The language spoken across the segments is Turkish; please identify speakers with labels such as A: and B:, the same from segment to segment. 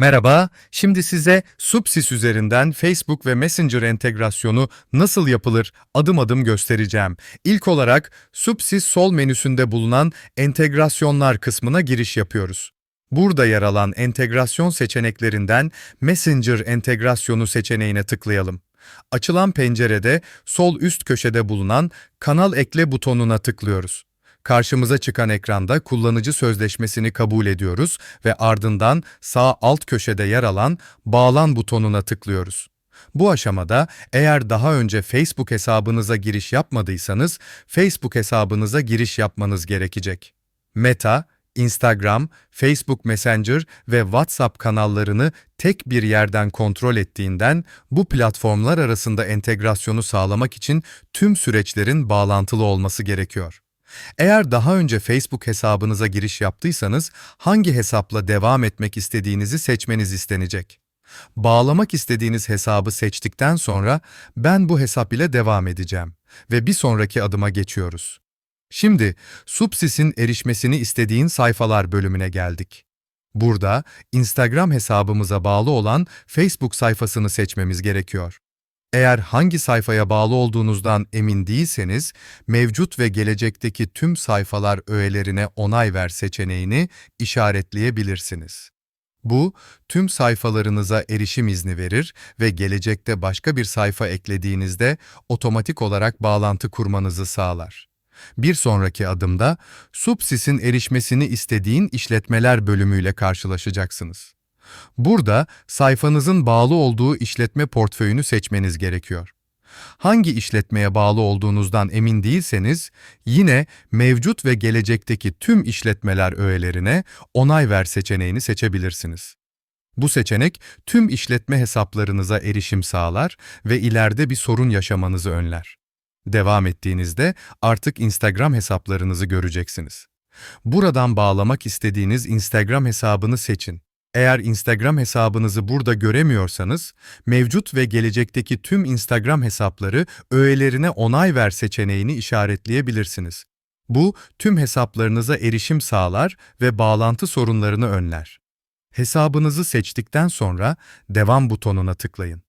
A: Merhaba, şimdi size Subsys üzerinden Facebook ve Messenger entegrasyonu nasıl yapılır adım adım göstereceğim. İlk olarak Subsys sol menüsünde bulunan entegrasyonlar kısmına giriş yapıyoruz. Burada yer alan entegrasyon seçeneklerinden Messenger entegrasyonu seçeneğine tıklayalım. Açılan pencerede sol üst köşede bulunan Kanal Ekle butonuna tıklıyoruz. Karşımıza çıkan ekranda kullanıcı sözleşmesini kabul ediyoruz ve ardından sağ alt köşede yer alan Bağlan butonuna tıklıyoruz. Bu aşamada eğer daha önce Facebook hesabınıza giriş yapmadıysanız Facebook hesabınıza giriş yapmanız gerekecek. Meta, Instagram, Facebook Messenger ve WhatsApp kanallarını tek bir yerden kontrol ettiğinden bu platformlar arasında entegrasyonu sağlamak için tüm süreçlerin bağlantılı olması gerekiyor. Eğer daha önce Facebook hesabınıza giriş yaptıysanız hangi hesapla devam etmek istediğinizi seçmeniz istenecek. Bağlamak istediğiniz hesabı seçtikten sonra ben bu hesap ile devam edeceğim ve bir sonraki adıma geçiyoruz. Şimdi Subsys'in erişmesini istediğin sayfalar bölümüne geldik. Burada Instagram hesabımıza bağlı olan Facebook sayfasını seçmemiz gerekiyor. Eğer hangi sayfaya bağlı olduğunuzdan emin değilseniz, mevcut ve gelecekteki tüm sayfalar öğelerine onay ver seçeneğini işaretleyebilirsiniz. Bu, tüm sayfalarınıza erişim izni verir ve gelecekte başka bir sayfa eklediğinizde otomatik olarak bağlantı kurmanızı sağlar. Bir sonraki adımda Subsys'in erişmesini istediğin işletmeler bölümüyle karşılaşacaksınız. Burada sayfanızın bağlı olduğu işletme portföyünü seçmeniz gerekiyor. Hangi işletmeye bağlı olduğunuzdan emin değilseniz, yine mevcut ve gelecekteki tüm işletmeler öğelerine onay ver seçeneğini seçebilirsiniz. Bu seçenek tüm işletme hesaplarınıza erişim sağlar ve ileride bir sorun yaşamanızı önler. Devam ettiğinizde artık Instagram hesaplarınızı göreceksiniz. Buradan bağlamak istediğiniz Instagram hesabını seçin. Eğer Instagram hesabınızı burada göremiyorsanız, mevcut ve gelecekteki tüm Instagram hesapları öğelerine onay ver seçeneğini işaretleyebilirsiniz. Bu, tüm hesaplarınıza erişim sağlar ve bağlantı sorunlarını önler. Hesabınızı seçtikten sonra Devam butonuna tıklayın.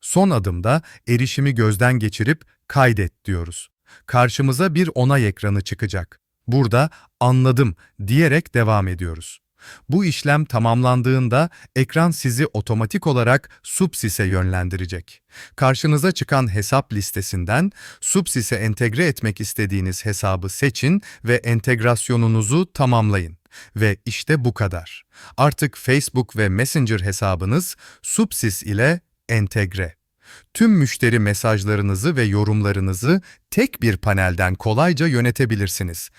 A: Son adımda erişimi gözden geçirip Kaydet diyoruz. Karşımıza bir onay ekranı çıkacak. Burada Anladım diyerek devam ediyoruz. Bu işlem tamamlandığında ekran sizi otomatik olarak Subsys'e yönlendirecek. Karşınıza çıkan hesap listesinden Subsys'e entegre etmek istediğiniz hesabı seçin ve entegrasyonunuzu tamamlayın. Ve işte bu kadar. Artık Facebook ve Messenger hesabınız Subsys ile entegre. Tüm müşteri mesajlarınızı ve yorumlarınızı tek bir panelden kolayca yönetebilirsiniz.